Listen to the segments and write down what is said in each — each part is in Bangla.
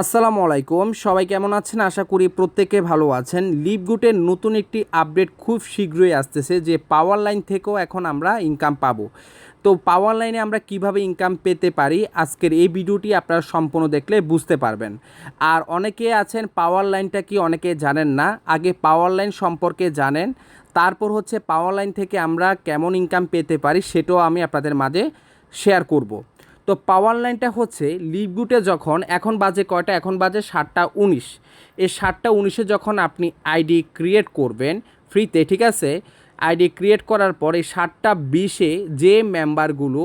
আসসালামু আলাইকুম। সবাই কেমন আছেন? আশা করি প্রত্যেকে ভালো আছেন। লিপগুটের নতুন একটি আপডেট খুব শীঘ্রই আসতেছে যে পাওয়ার লাইন থেকেও এখন আমরা ইনকাম পাবো। তো পাওয়ার লাইনে আমরা কীভাবে ইনকাম পেতে পারি? আজকের এই ভিডিওটি আপনারা সম্পূর্ণ দেখলে বুঝতে পারবেন। আর অনেকে আছেন পাওয়ার লাইনটা কি অনেকে জানেন না? আগে পাওয়ার লাইন সম্পর্কে জানেন। তারপর হচ্ছে পাওয়ার লাইন থেকে আমরা কেমন ইনকাম পেতে পারি সেটাও আমি আপনাদের মাঝে শেয়ার করব। তো পাওয়ার লাইনটা হচ্ছে লিপগুটে যখন এখন বাজে কয়টা? এখন বাজে সাতটা উনিশ। এই সাতটা উনিশে যখন আপনি আইডি ক্রিয়েট করবেন ফ্রিতে ঠিক আছে? আইডি ক্রিয়েট করার পর সাতটা বিশে যে মেম্বারগুলো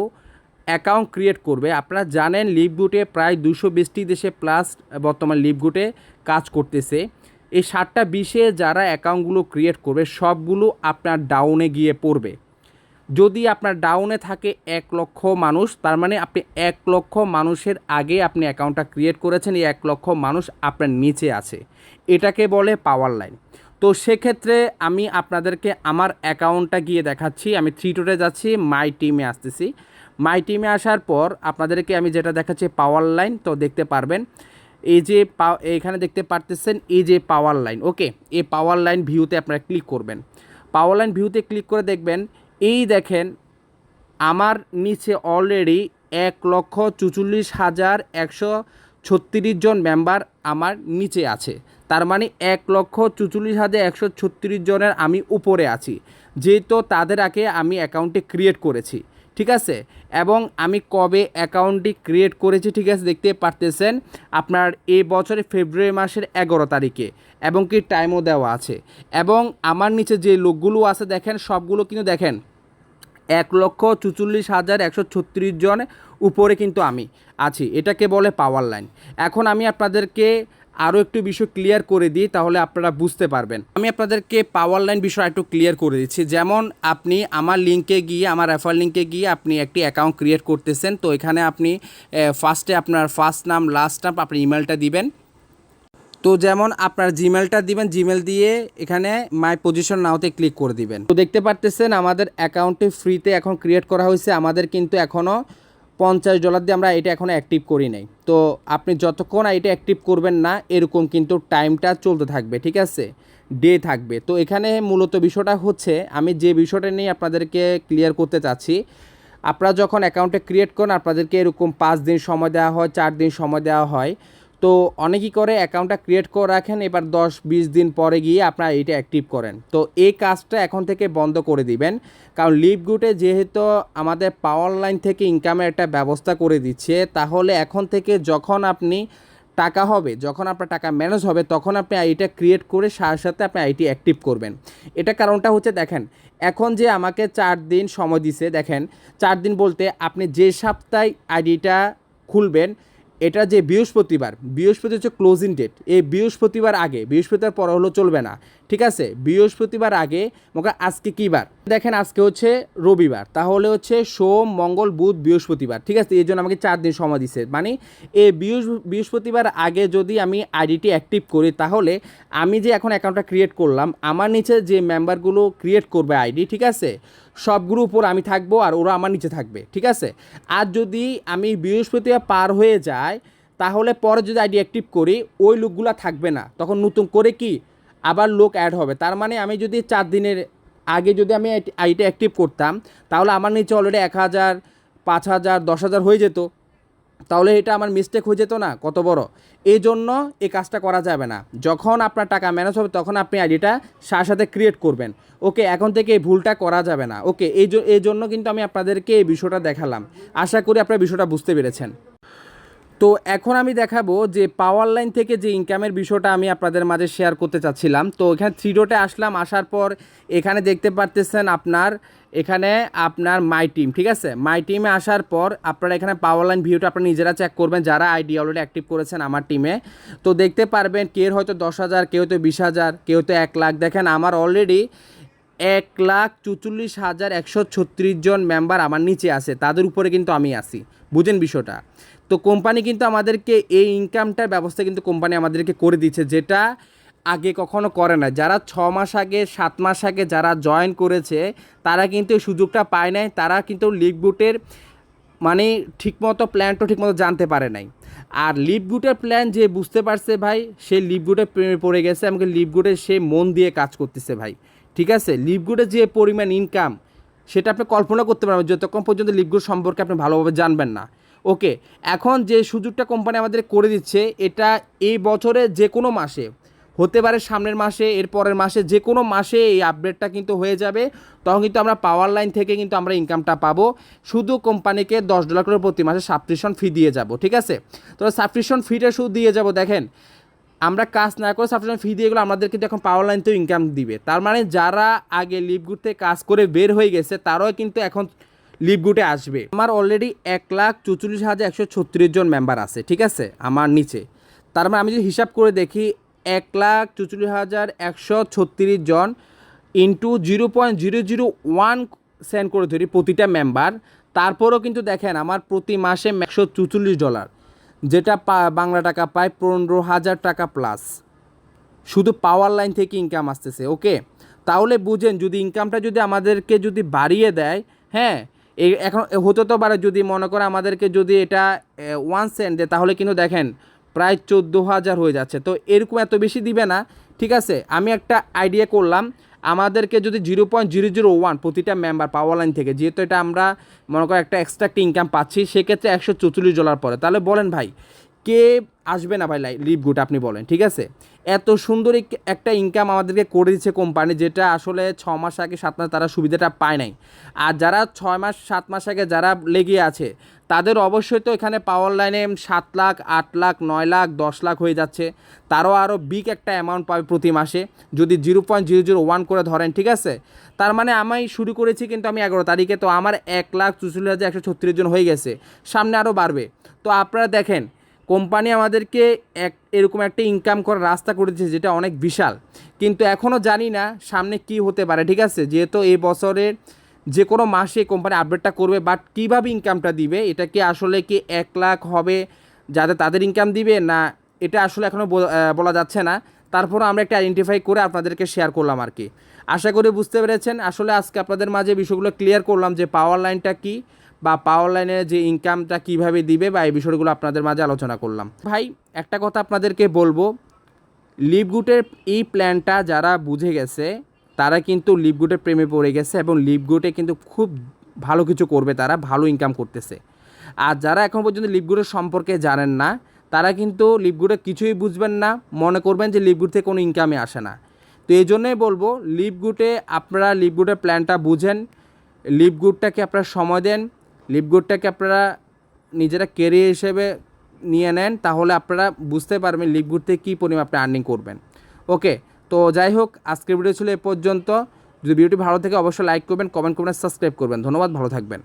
অ্যাকাউন্ট ক্রিয়েট করবে, আপনারা জানেন লিপগুটে প্রায় দুশো বিশটি দেশে প্লাস বর্তমান লিপগুটে কাজ করতেছে। এই সাতটা বিশে যারা অ্যাকাউন্টগুলো ক্রিয়েট করবে, সবগুলো আপনার ডাউনে গিয়ে পড়বে। যদি আপনার ডাউনে থাকে এক লক্ষ মানুষ, তার মানে আপনি এক লক্ষ মানুষের আগে আপনি অ্যাকাউন্টটা ক্রিয়েট করেছেন, এই এক লক্ষ মানুষ আপনার নিচে আছে। এটাকে বলে পাওয়ার লাইন তো সেক্ষেত্রে আমি আপনাদেরকে আমার অ্যাকাউন্টটা গিয়ে দেখাচ্ছি। আমি থ্রি টোটে যাচ্ছি মাই টিমে আসতেছি। মাই টিমে আসার পর আপনাদেরকে আমি যেটা দেখাচ্ছি পাওয়ার লাইন তো দেখতে পারবেন। এই যে পা, এখানে দেখতে পারতেছেন এই যে পাওয়ার লাইন ওকে এই পাওয়ার লাইন ভিউতে আপনারা ক্লিক করবেন। পাওয়ার লাইন ভিউতে ক্লিক করে দেখবেন এই দেখেন, আমার নিচে অলরেডি এক লক্ষ চুচল্লিশ হাজার একশো ছত্রিশ জন মেম্বার আমার নিচে আছে। তার মানে এক লক্ষ চুচল্লিশ হাজার একশো ছত্রিশ জনের আমি উপরে আছি। যেহেতু তাদের আগে আমি অ্যাকাউন্টটি ক্রিয়েট করেছি, ঠিক আছে? এবং আমি কবে অ্যাকাউন্টটি ক্রিয়েট করেছি, ঠিক আছে? দেখতে পারতেছেন আপনার এই বছরের ফেব্রুয়ারি মাসের এগারো তারিখে, এবং কি টাইমও দেওয়া আছে। এবং আমার নিচে যে লোকগুলো আছে, দেখেন, সবগুলো কিন্তু দেখেন এক লক্ষ চুচল্লিশ হাজার একশো ছত্রিশ জন উপরে কিন্তু আমি আছি। এটাকে বলে পাওয়ার লাইন এখন আমি আপনাদেরকে আরও একটু বিষয় ক্লিয়ার করে দিই, তাহলে আপনারা বুঝতে পারবেন। আমি আপনাদেরকে পাওয়ার লাইন বিষয় একটু ক্লিয়ার করে দিচ্ছি। যেমন আপনি আমার লিঙ্কে গিয়ে, আমার রেফার লিঙ্কে গিয়ে আপনি একটি অ্যাকাউন্ট ক্রিয়েট করতেছেন, তো এখানে আপনি ফার্স্টে আপনার ফার্স্ট নাম লাস্ট নাম আপনি ইমেলটা দিবেন। তো যেমন আপনার জিমেলটা দিবেন জিমেল দিয়ে এখানে মাই পজিশন নাওতে ক্লিক করে দিবেন। তো দেখতে পারতেছেন আমাদের অ্যাকাউন্টটি ফ্রিতে এখন ক্রিয়েট করা হয়েছে। আমাদের কিন্তু এখনও পঞ্চাশ ডলার দিয়ে আমরা এটা এখনও অ্যাক্টিভ করি নাই। তো আপনি যতক্ষণ এটা অ্যাক্টিভ করবেন না, এরকম কিন্তু টাইমটা চলতে থাকবে, ঠিক আছে? ডে থাকবে। তো এখানে মূলত বিষয়টা হচ্ছে, আমি যে বিষয়টা নিয়ে আপনাদেরকে ক্লিয়ার করতে চাচ্ছি, আপনারা যখন অ্যাকাউন্টে ক্রিয়েট করেন, আপনাদেরকে এরকম পাঁচ দিন সময় দেওয়া হয়, চার দিন সময় দেওয়া হয় তো অনেকেই করে অ্যাকাউন্টটা ক্রিয়েট করে রাখেন, এবার দশ বিশ দিন পরে গিয়ে আপনারা এইটা অ্যাক্টিভ করেন। তো এই কাজটা এখন থেকে বন্ধ করে দিবেন। কারণ লিপগুটে যেহেতু আমাদের পাওয়ার লাইন থেকে ইনকামের একটা ব্যবস্থা করে দিচ্ছে, তাহলে এখন থেকে যখন আপনি টাকা হবে, যখন আপনার টাকা ম্যানেজ হবে, তখন আপনি আইটা ক্রিয়েট করে সাথে সাথে আপনি আইটি অ্যাক্টিভ করবেন। এটা কারণটা হচ্ছে, দেখেন, এখন যে আমাকে চার দিন সময় দিছে, দেখেন, চার দিন বলতে আপনি যে সপ্তাহে আইডিটা খুলবেন এটা যে বৃহস্পতিবার, বৃহস্পতি হচ্ছে ক্লোজিং ডেট এই বৃহস্পতিবার আগে, বৃহস্পতিবার পর হলো চলবে না। ঠিক আছে? বৃহস্পতিবার আগে মোকা আজকে কী বার? দেখেন আজকে হচ্ছে রবিবার, তাহলে হচ্ছে সোম, মঙ্গল, বুধ, বৃহস্পতিবার, ঠিক আছে? এই জন্য আমাকে চার দিন সময় দিছে। মানে এই বৃহস্প- বৃহস্পতিবার আগে যদি আমি আইডিটি অ্যাক্টিভ করি, তাহলে আমি যে এখন অ্যাকাউন্টটা ক্রিয়েট করলাম, আমার নিচে যে মেম্বারগুলো ক্রিয়েট করবে আইডি ঠিক আছে? সবগুলো উপর আমি থাকব আর ওরা আমার নিচে থাকবে, ঠিক আছে? আর যদি আমি বৃহস্পতিবার পার হয়ে যায়, তাহলে পরে যদি আইডি অ্যাক্টিভ করি, ওই লোকগুলো থাকবে না। তখন নতুন করে কি? আবার লোক অ্যাড হবে। তার মানে আমি যদি চার দিনের আগে যদি আমি আইটা অ্যাক্টিভ করতাম, তাহলে আমার নিচে অলরেডি এক হাজার, পাঁচ হাজার, দশ হাজার হয়ে যেত। তাহলে এটা আমার মিস্টেক হয়ে যেত না, কত বড়? এই জন্য এই কাজটা করা যাবে না। যখন আপনার টাকা ম্যানেজ হবে, তখন আপনি আইডিটা সাথে সাথে ক্রিয়েট করবেন। ওকে এখন থেকে এই ভুলটা করা যাবে না। ওকে এই জন্য কিন্তু আমি আপনাদেরকে এই বিষয়টা দেখালাম। আশা করি আপনারা বিষয়টা বুঝতে পেরেছেন। তো এখন আমি দেখাবো যে পাওয়ার লাইন থেকে যে ইনকামের বিষয়টা আমি আপনাদের মাঝে শেয়ার করতে চাচ্ছিলাম। তো এখানে থ্রি ডোটে আসলাম, আসার পর এখানে দেখতে পারতেছেন আপনার, এখানে আপনার মাই টিম ঠিক আছে? মাই টিমে আসার পর আপনারা এখানে পাওয়ার লাইন ভিউটা আপনারা নিজেরা চেক করবেন, যারা আইডি অলরেডি অ্যাক্টিভ করেছেন আমার টিমে তো দেখতে পারবেন, কেউ হয়তো দশ হাজার, কেউ তো বিশ হাজার, কেউ তো এক লাখ। দেখেন, আমার অলরেডি এক লাখ চুচল্লিশ হাজার একশো ছত্রিশ জন মেম্বার আমার নিচে আছে। তাদের উপরে কিন্তু আমি আছি। বুঝেন বিষয়টা? তো কোম্পানি কিন্তু আমাদেরকে এই ইনকামটার ব্যবস্থা কিন্তু কোম্পানি আমাদেরকে করে দিচ্ছে, যেটা আগে কখনো করে না যারা ছ মাস আগে, সাত মাস আগে যারা জয়েন করেছে, তারা কিন্তু সুযোগটা পায় নাই। তারা কিন্তু লিগ বুটের মানে ঠিকমতো প্ল্যানটা ঠিকমতো জানতে পারে নাই। আর লিপগুটের প্ল্যান যে বুঝতে পারছে ভাই সে লিপগুটে প্রেমে পড়ে গেছে, আমাকে লিপগুটে সে মন দিয়ে কাজ করতেছে ভাই। ঠিক আছে? লিপগুটে যে পরিমাণ ইনকাম সেটা আপনি কল্পনা করতে পারবেন যতক্ষণ পর্যন্ত লিপগুড সম্পর্কে আপনি ভালোভাবে জানবেন না। ওকে, এখন যে সুযোগটা কোম্পানি আমাদের করে দিচ্ছে, এটা এই বছরে যে কোনো মাসে, হতে পারে সামনের মাসে, এর পরের মাসে, যে কোনো মাসে এই আপডেটটা কিন্তু হয়ে যাবে, তখন কিন্তু আমরা পাওয়ার লাইন থেকে কিন্তু আমরা ইনকামটা পাবো। শুধু কোম্পানিকে দশ ডলার করে প্রতি মাসে সাবস্ক্রিপশন ফি দিয়ে যাব, ঠিক আছে? তো সাবস্ক্রিপশন ফিটা শুধু দিয়ে যাব, দেখেন আমরা কাজ না করে সাবস্ক্রিপশন ফি দিয়ে গেলে আমাদের কিন্তু এখন পাওয়ার লাইন তো ইনকাম দিবে। তার মানে যারা আগে লিপগুড়তে কাজ করে বের হয়ে গেছে, তারাও কিন্তু এখন লিপগুটে আসবে। আমার অলরেডি এক লাখ চৌচল্লিশ হাজার একশো ছত্রিশ জন মেম্বার আছে, ঠিক আছে? আমার নিচে। তার মানে আমি যদি হিসাব করে দেখি, এক লাখ চৌচল্লিশ হাজার একশো ছত্রিশ জন into zero point zero zero one send করে ধরি প্রতিটা মেম্বার তারপরেও কিন্তু দেখেন, আমার প্রতি মাসে একশো চুচল্লিশ ডলার যেটা বাংলা টাকা পায় পনেরো হাজার টাকা প্লাস শুধু পাওয়ার লাইন থেকে ইনকাম আসতেছে ওকে তাহলে বুঝেন, যদি ইনকামটা যদি আমাদেরকে যদি বাড়িয়ে দেয় হ্যাঁ এখন হতে তো পারে যদি মনে করে আমাদেরকে যদি এটা ওয়ান সেন্ট দেয়, তাহলে কিন্তু দেখেন প্রায় চোদ্দ হাজার হয়ে যাচ্ছে। তো এরকম এত বেশি দিবে না, ঠিক আছে? আমি একটা আইডিয়া করলাম আমাদেরকে যদি zero point zero zero one প্রতিটা মেম্বার পাওয়ার লাইন থেকে, যেহেতু এটা আমরা মনে করি একটা এক্সট্রা ইনকাম পাচ্ছি, সেক্ষেত্রে একশো চৌচল্লিশ ডলার পরে তাহলে বলেন ভাই কে আসবে না ভাই লিভ গুড আপনি বলেন, ঠিক আছে? এত সুন্দর একটা ইনকাম আমাদেরকে করে দিচ্ছে কোম্পানি যেটা আসলে ছ মাস আগে, সাত মাস তারা সুবিধাটা পায় নাই। আর যারা ছয় মাস, সাত মাস আগে যারা লেগে আছে, তাদের অবশ্যই তো এখানে পাওয়ার লাইনে সাত লাখ, আট লাখ, নয় লাখ, দশ লাখ হয়ে যাচ্ছে। তারও আরও বিগ একটা অ্যামাউন্ট পাবে প্রতি মাসে। যদি zero point zero zero one করে ধরেন, ঠিক আছে? তার মানে আমি শুরু করেছি কিন্তু আমি এগারো তারিখে, তো আমার এক লাখ চুচল্লিশ হাজার একশো ছত্রিশ জন হয়ে গেছে। সামনে আরও বাড়বে। তো আপনারা দেখেন কোম্পানি আমাদেরকে এক, এরকম একটা ইনকাম করার রাস্তা করে দিয়েছে যেটা অনেক বিশাল। কিন্তু এখনও জানি না সামনে কি হতে পারে, ঠিক আছে? যেহেতু এই বছরের যে কোনো মাসে কোম্পানি আপডেটটা করবে বাট কীভাবে ইনকামটা দিবে, এটা কি আসলে কি এক লাখ হবে যাদের তাদের ইনকাম দিবে? না, এটা আসলে এখনও বলা যাচ্ছে না। তারপরও আমরা একটা আইডেন্টিফাই করে আপনাদেরকে শেয়ার করলাম আর কি। আশা করি বুঝতে পেরেছেন। আসলে আজকে আপনাদের মাঝে বিষয়গুলো ক্লিয়ার করলাম যে পাওয়ার লাইনটা কি বা পাওয়ার লাইনের যে ইনকামটা কীভাবে দিবে বা এই বিষয়গুলো আপনাদের মাঝে আলোচনা করলাম। ভাই, একটা কথা আপনাদেরকে বলব লিপগুটের এই প্ল্যানটা যারা বুঝে গেছে, তারা কিন্তু লিপগুটের প্রেমে পড়ে গেছে এবং লিপগুটে কিন্তু খুব ভালো কিছু করবে তারা, ভালো ইনকাম করতেছে। আর যারা এখন পর্যন্ত লিপগুটের সম্পর্কে জানেন না, তারা কিন্তু লিপগুটে কিছুই বুঝবেন না, মনে করবেন যে লিপগুট থেকে কোনো ইনকামে আসে না। তো এই জন্যই বলব লিপগুটে আপনারা লিপগুটের প্ল্যানটা বুঝেন লিপগুডটাকে আপনারা সময় দেন লিপগুডটাকে আপনারা নিজেরা কেরিয়ার হিসেবে নিয়ে নেন, তাহলে আপনারা বুঝতে পারবেন লিপগুড থেকে কী পরিমাণ আপনি আর্নিং করবেন। ওকে, তো যাই হোক, আজকের ভিডিও ছিল এ পর্যন্ত। যদি ভিডিওটি ভালো থেকে, অবশ্যই লাইক করবেন কমেন্ট করবেন সাবস্ক্রাইব করবেন। ধন্যবাদ, ভালো থাকবেন।